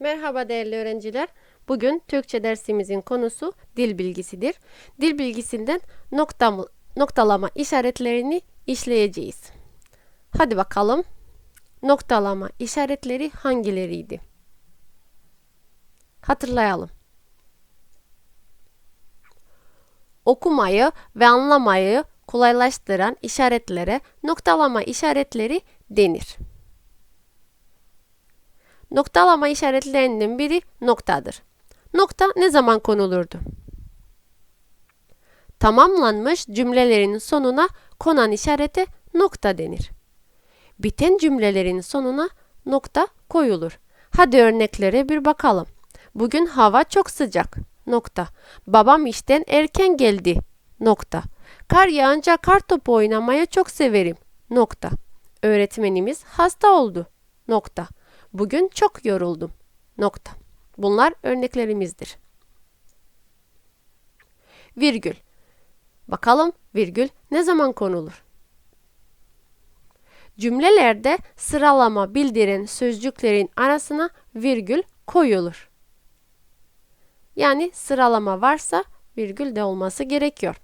Merhaba değerli öğrenciler. Bugün Türkçe dersimizin konusu dil bilgisidir. Dil bilgisinden nokta, noktalama işaretlerini işleyeceğiz. Hadi bakalım. Noktalama işaretleri hangileriydi? Hatırlayalım. Okumayı ve anlamayı kolaylaştıran işaretlere noktalama işaretleri denir. Noktalama işaretlerinden biri noktadır. Nokta ne zaman konulurdu? Tamamlanmış cümlelerin sonuna konan işarete nokta denir. Biten cümlelerin sonuna nokta koyulur. Hadi örneklere bir bakalım. Bugün hava çok sıcak. Nokta. Babam işten erken geldi. Nokta. Kar yağınca kar topu oynamaya çok severim. Nokta. Öğretmenimiz hasta oldu. Nokta. Bugün çok yoruldum. Nokta. Bunlar örneklerimizdir. Virgül. Bakalım virgül ne zaman konulur? Cümlelerde sıralama bildiren sözcüklerin arasına virgül koyulur. Yani sıralama varsa virgül de olması gerekiyor.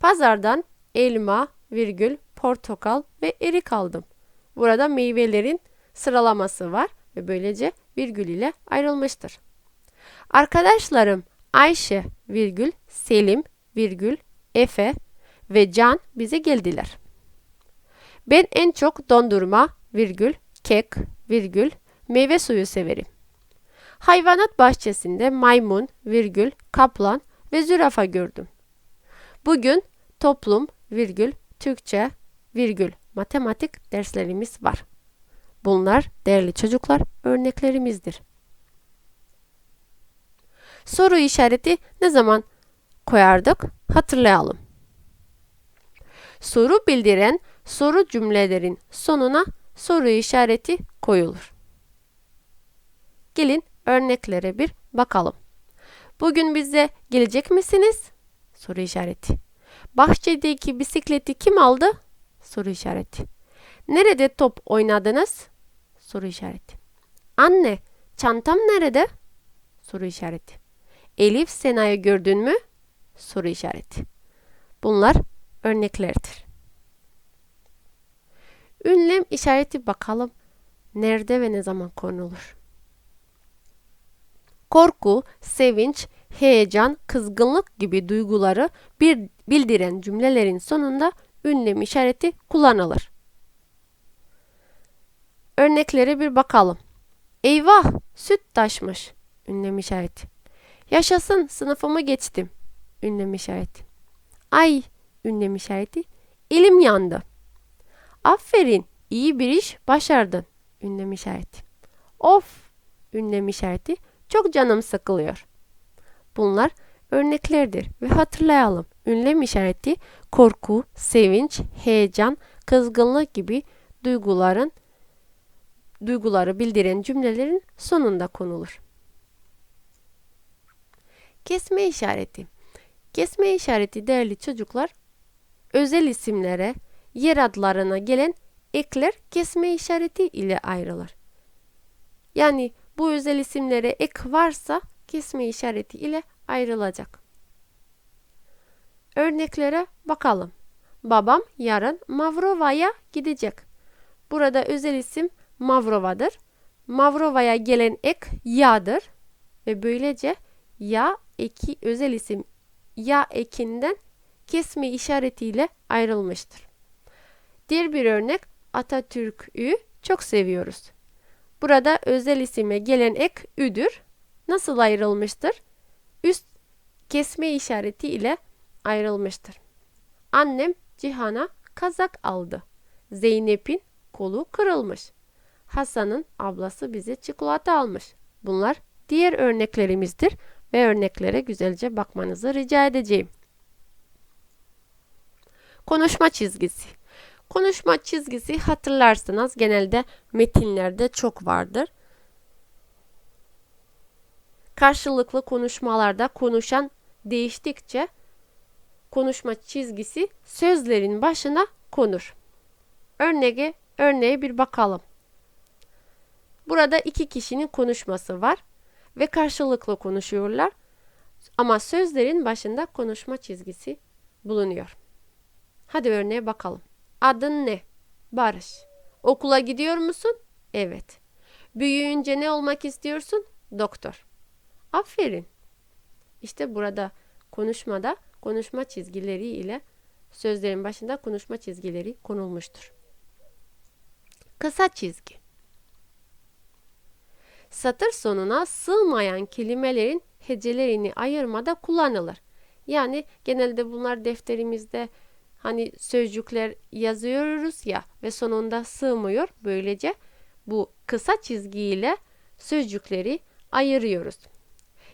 Pazardan elma, virgül, portakal ve erik aldım. Burada meyvelerin sıralaması var ve böylece virgül ile ayrılmıştır. Arkadaşlarım Ayşe, virgül, Selim, virgül, Efe ve Can bize geldiler. Ben en çok dondurma, virgül, kek, virgül, meyve suyu severim. Hayvanat bahçesinde maymun, virgül, kaplan ve zürafa gördüm. Bugün toplum, virgül, Türkçe, virgül, matematik derslerimiz var. Bunlar değerli çocuklar örneklerimizdir. Soru işareti ne zaman koyardık? Hatırlayalım. Soru bildiren soru cümlelerin sonuna soru işareti koyulur. Gelin örneklere bir bakalım. Bugün bize gelecek misiniz? Soru işareti. Bahçedeki bisikleti kim aldı? Soru işareti. Nerede top oynadınız? Soru işareti. Anne, çantam nerede? Soru işareti. Elif Sena'yı gördün mü? Soru işareti. Bunlar örneklerdir. Ünlem işareti bakalım nerede ve ne zaman konulur. Korku, sevinç, heyecan, kızgınlık gibi duyguları bir bildiren cümlelerin sonunda ünlem işareti kullanılır. Örneklere bir bakalım. Eyvah, süt taşmış. Ünlem işareti. Yaşasın, sınıfımı geçtim. Ünlem işareti. Ay, ünlem işareti. Elim yandı. Aferin, iyi bir iş başardın. Ünlem işareti. Of, ünlem işareti. Çok canım sıkılıyor. Bunlar örneklerdir ve hatırlayalım. Ünlem işareti korku, sevinç, heyecan, kızgınlık gibi duyguların duyguları bildiren cümlelerin sonunda konulur. Kesme işareti. Kesme işareti değerli çocuklar özel isimlere, yer adlarına gelen ekler kesme işareti ile ayrılır. Yani bu özel isimlere ek varsa kesme işareti ile ayrılacak. Örneklere bakalım. Babam yarın Mavrova'ya gidecek. Burada özel isim Mavrova'dır. Mavrova'ya gelen ek ya'dır ve böylece ya eki özel isim ya ekinden kesme işaretiyle ayrılmıştır. Diğer bir örnek Atatürk'ü çok seviyoruz. Burada özel isime gelen ek üdür. Nasıl ayrılmıştır? Üst kesme işareti ile ayrılmıştır. Annem Cihan'a kazak aldı. Zeynep'in kolu kırılmış. Hasan'ın ablası bize çikolata almış. Bunlar diğer örneklerimizdir ve örneklere güzelce bakmanızı rica edeceğim. Konuşma çizgisi. Konuşma çizgisi hatırlarsınız genelde metinlerde çok vardır. Karşılıklı konuşmalarda konuşan değiştikçe konuşma çizgisi sözlerin başına konur. Örneğe, örneğe bir bakalım. Burada iki kişinin konuşması var ve karşılıklı konuşuyorlar. Ama sözlerin başında konuşma çizgisi bulunuyor. Hadi örneğe bakalım. Adın ne? Barış. Okula gidiyor musun? Evet. Büyüyünce ne olmak istiyorsun? Doktor. Aferin. İşte burada konuşmada konuşma çizgileri ile sözlerin başında konuşma çizgileri konulmuştur. Kısa çizgi. Satır sonuna sığmayan kelimelerin hecelerini ayırmada kullanılır. Yani genelde bunlar defterimizde hani sözcükler yazıyoruz ya ve sonunda sığmıyor. Böylece bu kısa çizgiyle sözcükleri ayırıyoruz.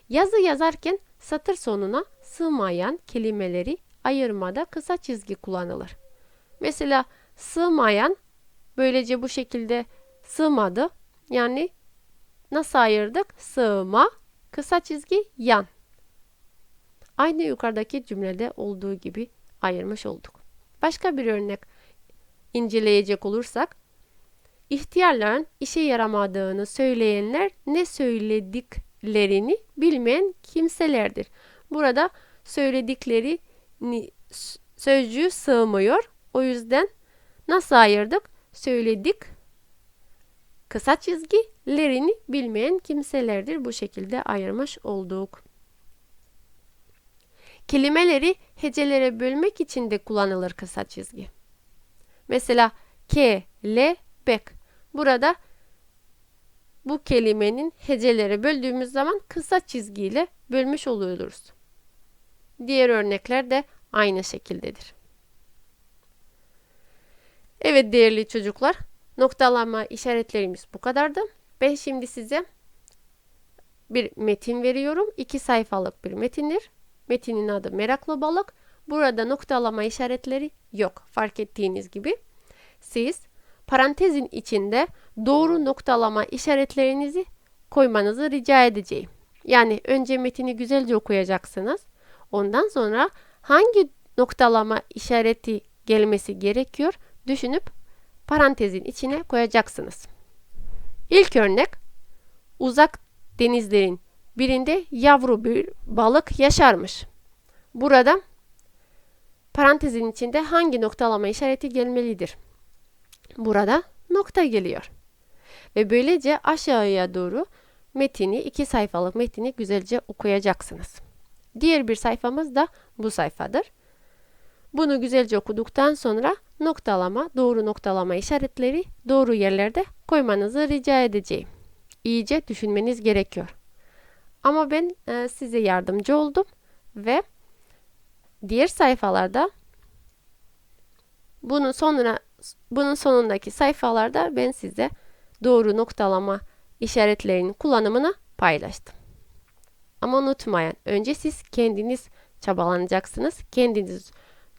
Yazı yazarken satır sonuna sığmayan kelimeleri ayırmada kısa çizgi kullanılır. Mesela sığmayan böylece bu şekilde sığmadı. Yani nasıl ayırdık? Sığma, kısa çizgi, yan. Aynı yukarıdaki cümlede olduğu gibi ayırmış olduk. Başka bir örnek inceleyecek olursak, ihtiyarların işe yaramadığını söyleyenler ne söylediklerini bilmeyen kimselerdir. Burada söyledikleri sözcüğü sığmıyor. O yüzden nasıl ayırdık? Söyledik kısa çizgilerini bilmeyen kimselerdir. Bu şekilde ayırmış olduk. Kelimeleri hecelere bölmek için de kullanılır kısa çizgi. Mesela ke, le, bek. Burada bu kelimenin hecelere böldüğümüz zaman kısa çizgiyle bölmüş oluyoruz. Diğer örnekler de aynı şekildedir. Evet değerli çocuklar, noktalama işaretlerimiz bu kadardı. Ben şimdi size bir metin veriyorum. İki sayfalık bir metindir. Metinin adı Meraklı Balık. Burada noktalama işaretleri yok. Fark ettiğiniz gibi. Siz parantezin içinde doğru noktalama işaretlerinizi koymanızı rica edeceğim. Yani önce metini güzelce okuyacaksınız. Ondan sonra hangi noktalama işareti gelmesi gerekiyor düşünüp parantezin içine koyacaksınız. İlk örnek uzak denizlerin birinde yavru bir balık yaşarmış. Burada parantezin içinde hangi noktalama işareti gelmelidir? Burada nokta geliyor. Ve böylece aşağıya doğru metini, iki sayfalık metini güzelce okuyacaksınız. Diğer bir sayfamız da bu sayfadır. Bunu güzelce okuduktan sonra noktalama, doğru noktalama işaretleri doğru yerlerde koymanızı rica edeceğim. İyice düşünmeniz gerekiyor. Ama ben e, size yardımcı oldum ve diğer sayfalarda bunun sonuna bunun sonundaki sayfalarda ben size doğru noktalama işaretlerinin kullanımını paylaştım. Ama unutmayın önce siz kendiniz çabalanacaksınız. Kendiniz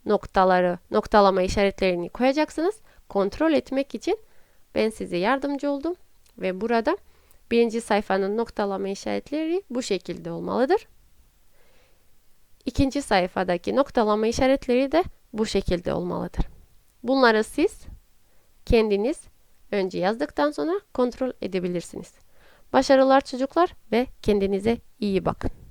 noktaları, noktalama işaretlerini koyacaksınız. Kontrol etmek için ben size yardımcı oldum ve burada birinci sayfanın noktalama işaretleri bu şekilde olmalıdır. İkinci sayfadaki noktalama işaretleri de bu şekilde olmalıdır. Bunları siz kendiniz önce yazdıktan sonra kontrol edebilirsiniz. Başarılar çocuklar ve kendinize iyi bakın.